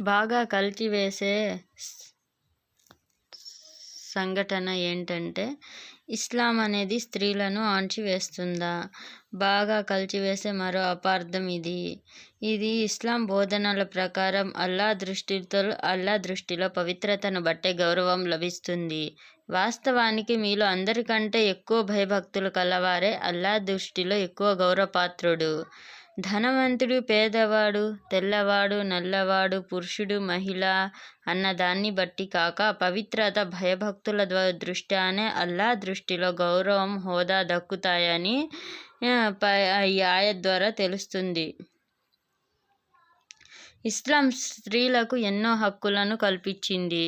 బాగా కలిచివేసే సంఘటన ఏంటంటే ఇస్లాం అనేది స్త్రీలను అణచివేస్తుందా బాగా కలిచివేసే మరో అపార్థం ఇది. ఇది ఇస్లాం బోధనల ప్రకారం అల్లా దృష్టితో అల్లా దృష్టిలో పవిత్రతను బట్టే గౌరవం లభిస్తుంది. వాస్తవానికి మీలో అందరికంటే ఎక్కువ భయభక్తులు కలవారే అల్లా దృష్టిలో ఎక్కువ గౌరవపాత్రుడు. ధనవంతుడు పేదవాడు తెల్లవాడు నల్లవాడు పురుషుడు మహిళ అన్న దాన్ని బట్టి కాక పవిత్రత భయభక్తుల దృష్ట్యానే అల్లా దృష్టిలో గౌరవం హోదా దక్కుతాయని ఈ ఆయ ద్వారా తెలుస్తుంది. ఇస్లాం స్త్రీలకు ఎన్నో హక్కులను కల్పించింది.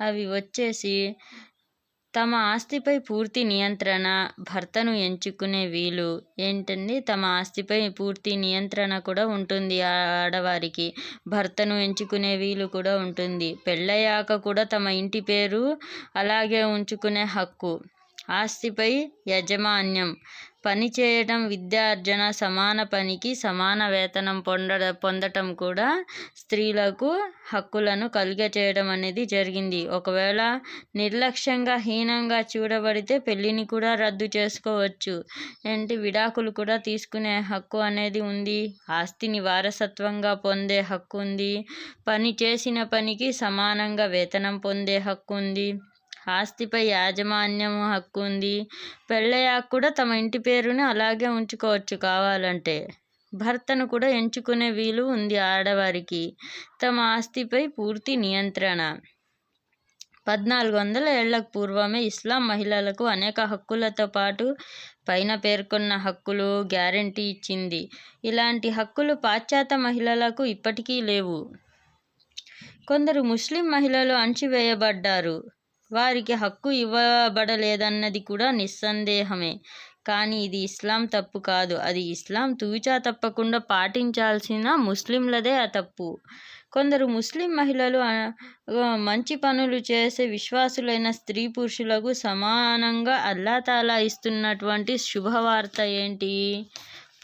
అవి వచ్చేసి తమ ఆస్తిపై పూర్తి నియంత్రణ భర్తను ఎంచుకునే వీలు ఏంటండి? తమ ఆస్తిపై పూర్తి నియంత్రణ కూడా ఉంటుంది ఆ ఆడవారికి. భర్తను ఎంచుకునే వీలు కూడా ఉంటుంది. పెళ్ళయ్యాక కూడా తమ ఇంటి పేరు అలాగే ఉంచుకునే హక్కు. ఆస్తిపై యజమాన్యం పని చేయటం విద్యార్జన సమాన పనికి సమాన వేతనం పొందడ పొందటం కూడా స్త్రీలకు హక్కులను కలిగచేయడం అనేది జరిగింది. ఒకవేళ నిర్లక్ష్యంగా హీనంగా చూడబడితే పెళ్ళిని కూడా రద్దు చేసుకోవచ్చు. ఏంటి? విడాకులు కూడా తీసుకునే హక్కు అనేది ఉంది. ఆస్తిని వారసత్వంగా పొందే హక్కు ఉంది. పని చేసిన పనికి సమానంగా వేతనం పొందే హక్కు ఉంది. ఆస్తిపై యాజమాన్యం హక్కు ఉంది. పెళ్ళయ్యాక కూడా తమ ఇంటి పేరుని అలాగే ఉంచుకోవచ్చు కావాలంటే. భర్తను కూడా ఎంచుకునే వీలు ఉంది ఆడవారికి. తమ ఆస్తిపై పూర్తి నియంత్రణ. పద్నాలుగు వందల ఏళ్ళకు పూర్వమే ఇస్లాం మహిళలకు అనేక హక్కులతో పాటు పైన పేర్కొన్న హక్కులు గ్యారంటీ ఇచ్చింది. ఇలాంటి హక్కులు పాశ్చాత్య మహిళలకు ఇప్పటికీ లేవు. కొందరు ముస్లిం మహిళలు అణచివేయబడ్డారు వారికి హక్కు ఇవ్వబడలేదన్నది కూడా నిస్సందేహమే. కానీ ఇది ఇస్లాం తప్పు కాదు. అది ఇస్లాం తూచా తప్పకుండా పాటించాల్సిన ముస్లింలదే ఆ తప్పు. కొందరు ముస్లిం మహిళలు మంచి పనులు చేసే విశ్వాసులైన స్త్రీ పురుషులకు సమానంగా అల్లా తాలా ఇస్తున్నటువంటి శుభవార్త ఏంటి?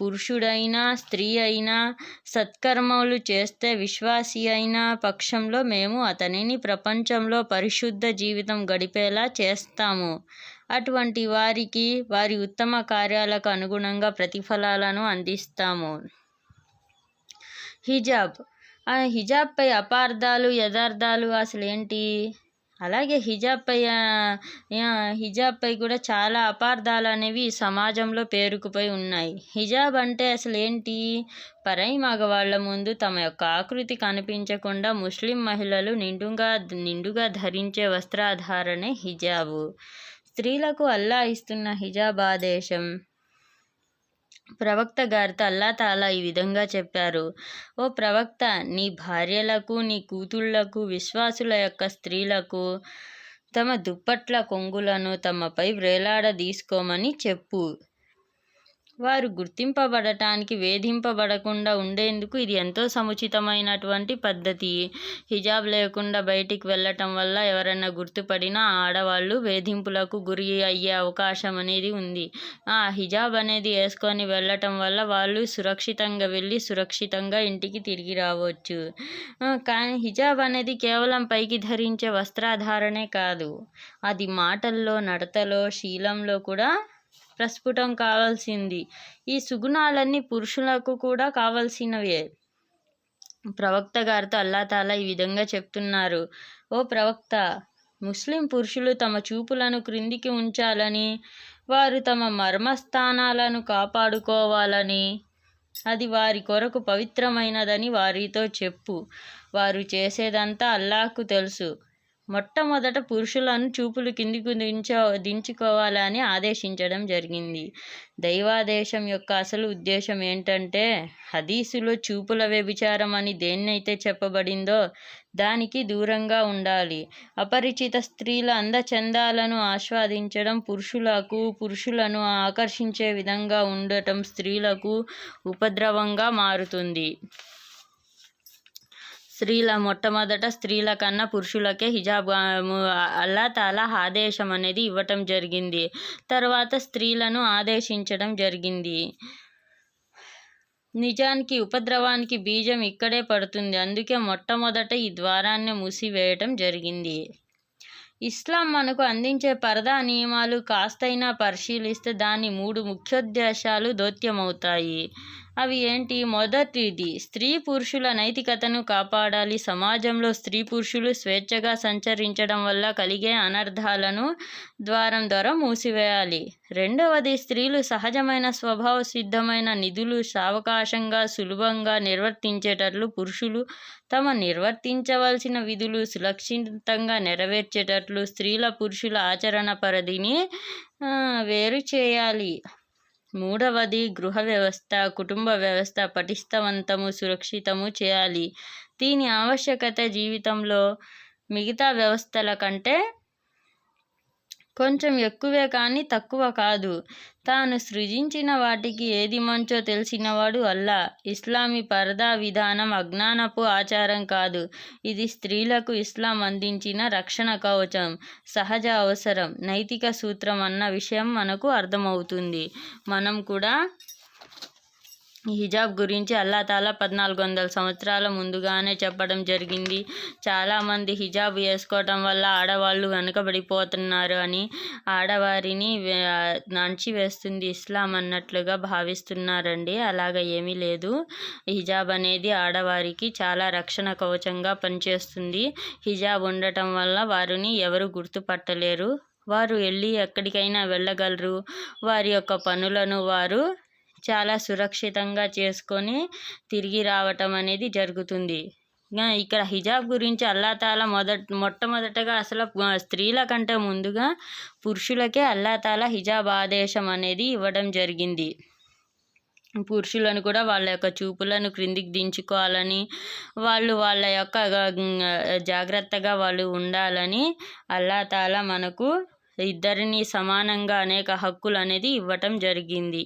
పురుషుడైనా స్త్రీ అయినా సత్కర్మలు చేస్తే విశ్వాసి అయిన పక్షంలో మేము అతనిని ప్రపంచంలో పరిశుద్ధ జీవితం గడిపేలా చేస్తాము. అటువంటి వారికి వారి ఉత్తమ కార్యాలకు అనుగుణంగా ప్రతిఫలాలను అందిస్తాము. హిజాబ్. ఆ హిజాబ్పై అపార్థాలు యథార్థాలు అసలు ఏంటి అలాగే హిజాబ్ పై హిజాబ్ పై కూడా చాలా అపార్థాలు అనేవి ఈ సమాజంలో పేరుకుపోయి ఉన్నాయి. హిజాబ్ అంటే అసలు ఏంటి? పరై మగవాళ్ళ ముందు తమ యొక్క ఆకృతి కనిపించకుండా ముస్లిం మహిళలు నిండుగా నిండుగా ధరించే వస్త్రాధారణే హిజాబు. స్త్రీలకు అల్లా ఇస్తున్న హిజాబ్ ఆదేశం. ప్రవక్త గారితో అల్లా తాలా ఈ విధంగా చెప్పారు. ఓ ప్రవక్త నీ భార్యలకు నీ కూతుళ్ళకు విశ్వాసుల యొక్క స్త్రీలకు తమ దుప్పట్ల కొంగులను తమపై వ్రేలాడదీసుకోమని చెప్పు. వారు గుర్తింపబడటానికి వేధింపబడకుండా ఉండేందుకు ఇది ఎంతో సముచితమైనటువంటి పద్ధతి. హిజాబ్ లేకుండా బయటికి వెళ్ళటం వల్ల ఎవరైనా గుర్తుపడినా ఆడవాళ్ళు వేధింపులకు గురి అయ్యే అవకాశం అనేది ఉంది. ఆ హిజాబ్ అనేది వేసుకొని వెళ్ళటం వల్ల వాళ్ళు సురక్షితంగా వెళ్ళి సురక్షితంగా ఇంటికి తిరిగి రావచ్చు. కానీ హిజాబ్ అనేది కేవలం పైకి ధరించే వస్త్రాధారణే కాదు. అది మాటల్లో నడతలో శీలంలో కూడా ప్రస్ఫుటం కావాల్సింది. ఈ సుగుణాలన్నీ పురుషులకు కూడా కావాల్సినవే. ప్రవక్త గారితో అల్లాతాలా ఈ విధంగా చెప్తున్నారు. ఓ ప్రవక్త ముస్లిం పురుషులు తమ చూపులను క్రిందికి ఉంచాలని వారు తమ మర్మస్థానాలను కాపాడుకోవాలని అది వారి కొరకు పవిత్రమైనదని వారితో చెప్పు. వారు చేసేదంతా అల్లాహ్కు తెలుసు. మొట్టమొదట పురుషులను చూపులు కిందికి దించో దించుకోవాలని ఆదేశించడం జరిగింది. దైవాదేశం యొక్క అసలు ఉద్దేశం ఏంటంటే హదీసులో చూపుల వ్యభిచారం అని దేన్నైతే చెప్పబడిందో దానికి దూరంగా ఉండాలి. అపరిచిత స్త్రీల అందచందాలను ఆస్వాదించడం పురుషులకు పురుషులను ఆకర్షించే విధంగా ఉండటం స్త్రీలకు ఉపద్రవంగా మారుతుంది. స్త్రీల మొట్టమొదట స్త్రీల కన్నా పురుషులకే హిజాబ్ అల్లా తాలా ఆదేశం అనేది ఇవ్వటం జరిగింది. తర్వాత స్త్రీలను ఆదేశించడం జరిగింది. నిజానికి ఉపద్రవానికి బీజం ఇక్కడే పడుతుంది. అందుకే మొట్టమొదట ఈ ద్వారాన్ని మూసివేయటం జరిగింది. ఇస్లాం మనకు అందించే పరదా నియమాలు కాస్తైనా పరిశీలిస్తే దాని మూడు ముఖ్యోద్దేశాలు దౌత్యమవుతాయి. అవి ఏంటి? మొదటిది స్త్రీ పురుషుల నైతికతను కాపాడాలి. సమాజంలో స్త్రీ పురుషులు స్వేచ్ఛగా సంచరించడం వల్ల కలిగే అనర్థాలను ద్వారం ద్వారా మూసివేయాలి. రెండవది స్త్రీలు సహజమైన స్వభావ సిద్ధమైన నిధులు సావకాశంగా సులభంగా నిర్వర్తించేటట్లు పురుషులు తమ నిర్వర్తించవలసిన విధులు సులక్షితంగా నెరవేర్చేటట్లు స్త్రీల పురుషుల ఆచరణ పరిధిని వేరు చేయాలి. మూడవది గృహ వ్యవస్థ కుటుంబ వ్యవస్థ పటిష్టవంతము సురక్షితము చేయాలి. దీని ఆవశ్యకత జీవితంలో మిగతా వ్యవస్థల కంటే కొంచెం ఎక్కువే కానీ తక్కువ కాదు. తాను సృజించిన వాటికి ఏది మంచో తెలిసినవాడు అల్లా. ఇస్లామీ పరదా విధానం అజ్ఞానపు ఆచారం కాదు. ఇది స్త్రీలకు ఇస్లాం అందించిన రక్షణ కవచం సహజ అవసరం నైతిక సూత్రం అన్న విషయం మనకు అర్థమవుతుంది. మనం కూడా హిజాబ్ గురించి అల్లా తాలా పద్నాలుగు వందల సంవత్సరాల ముందుగానే చెప్పడం జరిగింది. చాలామంది హిజాబ్ వేసుకోవటం వల్ల ఆడవాళ్ళు వెనుకబడిపోతున్నారు అని ఆడవారిని వేస్తుంది ఇస్లాం అన్నట్లుగా భావిస్తున్నారండి. అలాగ ఏమీ లేదు. హిజాబ్ అనేది ఆడవారికి చాలా రక్షణ కవచంగా పనిచేస్తుంది. హిజాబ్ ఉండటం వల్ల వారిని ఎవరు గుర్తుపట్టలేరు. వారు వెళ్ళి ఎక్కడికైనా వెళ్ళగలరు. వారి యొక్క పనులను వారు చాలా సురక్షితంగా చేసుకొని తిరిగి రావటం అనేది జరుగుతుంది. ఇక్కడ హిజాబ్ గురించి అల్లాతాల మొదట మొట్టమొదటగా అసలు స్త్రీల కంటే ముందుగా పురుషులకే అల్లాతాల హిజాబ్ ఆదేశం అనేది ఇవ్వడం జరిగింది. పురుషులను కూడా వాళ్ళ యొక్క చూపులను క్రిందికి దించుకోవాలని వాళ్ళు వాళ్ళ యొక్క జాగ్రత్తగా వాళ్ళు ఉండాలని అల్లాతాల మనకు ఇద్దరిని సమానంగా అనేక హక్కులు అనేది ఇవ్వటం జరిగింది.